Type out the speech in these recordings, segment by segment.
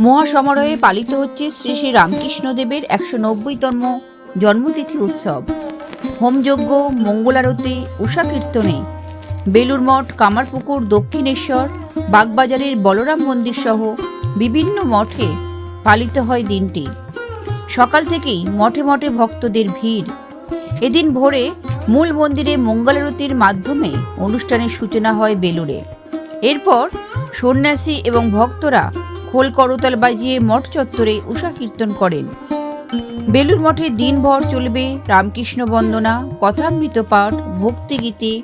মহাসমারোহে পালিত হচ্ছে শ্রী শ্রী রামকৃষ্ণদেবের একশো নব্বইতম জন্মতিথি উৎসব। হোমযজ্ঞ, মঙ্গলারতি, উষা কীর্তনে বেলুর মঠ, কামারপুকুর, দক্ষিণেশ্বর, বাগবাজারের বলরাম মন্দির সহ বিভিন্ন মঠে পালিত হয় দিনটি। সকাল থেকেই মঠে মঠে ভক্তদের ভিড়। এদিন ভোরে মূল মন্দিরে মঙ্গলারতির মাধ্যমে অনুষ্ঠানের সূচনা হয় বেলুড়ে। এরপর সন্ন্যাসী এবং ভক্তরা খোল করতাল বাজিয়ে মঠ চত্বরে উষা কীর্তন করেন। বেলুর মঠে দিনভর চলবে রামকৃষ্ণ বন্দনা, কথামৃত পাঠ ভক্তিগীতি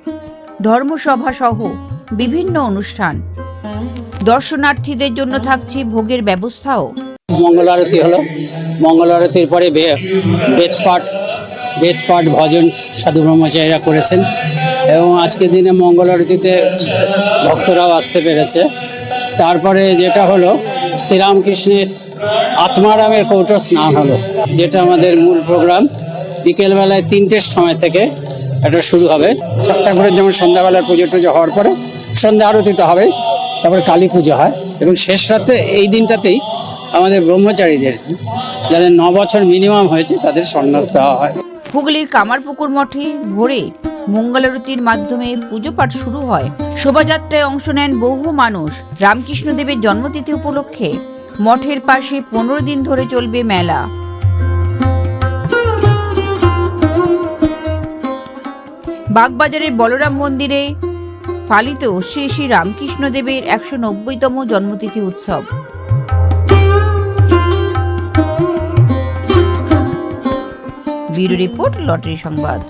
ধর্মসভা সহ বিভিন্ন অনুষ্ঠান। দর্শনার্থীদের জন্য থাকছে ভোগের ব্যবস্থাও। মঙ্গল আরতি হলো। মঙ্গল আরতির পরে বে- বেদপাঠ বেদপাঠ ভজন, সাধু ব্রহ্মচারীরা করেছেন। এবং আজকের দিনে মঙ্গল আরতিতে ভক্তরাও আসতে পেরেছে। তারপরে যেটা হলো, শ্রীরামকৃষ্ণের আত্মারামের কৌটো স্নান হলো, যেটা আমাদের মূল প্রোগ্রাম। বিকেলবেলায় তিনটের সময় থেকে এটা শুরু হবে। ঠাকুরের যেমন সন্ধ্যাবেলার পুজো টুজো হওয়ার পরে সন্ধ্যা আরতি তো হবে তারপরে কালী পুজো হয়। এবং শেষ রাতে এই দিনটাতেই আমাদের ব্রহ্মচারীদের, যাদের ন বছর মিনিমাম হয়েছে, তাদের সন্ন্যাস দেওয়া হয়। হুগলির কামারপুকুর মঠে ভোরে মঙ্গলারতির মাধ্যমে পুজো পাঠ শুরু হয়। শোভাযাত্রায় অংশ নেন বহু মানুষ। রামকৃষ্ণদেবের জন্মতিথি উপলক্ষে মঠের পাশে পনেরো দিন ধরে চলবে মেলা। বাগবাজারের বলরাম মন্দিরে পালিত শ্রী শ্রী রামকৃষ্ণদেবের একশো নব্বইতম জন্মতিথি উৎসব। ব্যুরো রিপোর্ট লটারি সংবাদ।